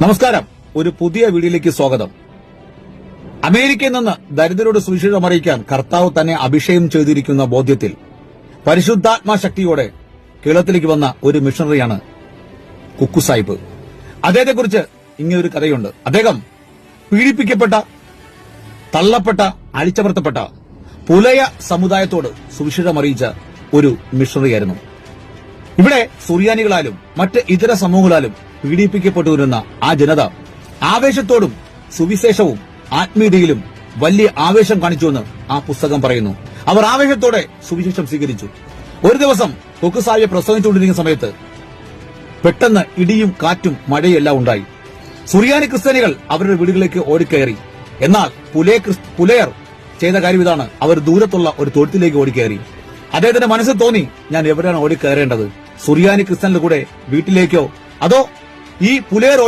നമസ്കാരം. ഒരു പുതിയ വീഡിയോയിലേക്ക് സ്വാഗതം. അമേരിക്കയിൽ നിന്ന് ദരിദ്രരോട് സുവിശേഷം അറിയിക്കാൻ കർത്താവ് തന്നെ അഭിഷേകം ചെയ്തിരിക്കുന്ന ബോധ്യത്തിൽ പരിശുദ്ധാത്മാ ശക്തിയോടെ കേരളത്തിലേക്ക് വന്ന ഒരു മിഷണറിയാണ് കുക്കു സാഹിബ് അദ്ദേഹത്തെക്കുറിച്ച് ഇങ്ങനെ ഒരു കഥയുണ്ട്. അദ്ദേഹം പീഡിപ്പിക്കപ്പെട്ട തള്ളപ്പെട്ട അഴിച്ചമർത്തപ്പെട്ട പുലയ സമുദായത്തോട് സുവിശേഷം അറിയിച്ച ഒരു മിഷണറിയായിരുന്നു. ഇവിടെ സുറിയാനികളാലും മറ്റ് ഇതര സമൂഹങ്ങളാലും പീഡിപ്പിക്കപ്പെട്ടു വരുന്ന ആ ജനത ആവേശത്തോടും സുവിശേഷവും ആത്മീയതയിലും വലിയ ആവേശം കാണിച്ചുവെന്ന് ആ പുസ്തകം പറയുന്നു. അവർ ആവേശത്തോടെ സുവിശേഷം സ്വീകരിച്ചു. ഒരു ദിവസം കൊക്കുസായെ പ്രസവിച്ചുകൊണ്ടിരിക്കുന്ന സമയത്ത് പെട്ടെന്ന് ഇടിയും കാറ്റും മഴയും എല്ലാം ഉണ്ടായി. സുറിയാനി ക്രിസ്ത്യാനികൾ അവരുടെ വീടുകളിലേക്ക് ഓടിക്കയറി. എന്നാൽ പുലേ പുലയർ ചെയ്ത കാര്യം ഇതാണ്. അവർ ദൂരത്തുള്ള ഒരു തൊഴുത്തിലേക്ക് ഓടിക്കയറി. അദ്ദേഹത്തിന്റെ മനസ്സിൽ തോന്നി ഞാൻ എവിടെയാണ് ഓടിക്കയറേണ്ടത്? സുറിയാനി ക്രിസ്ത്യാനിയുടെ കൂടെ വീട്ടിലേക്കോ? അതോ ഈ പുലയർ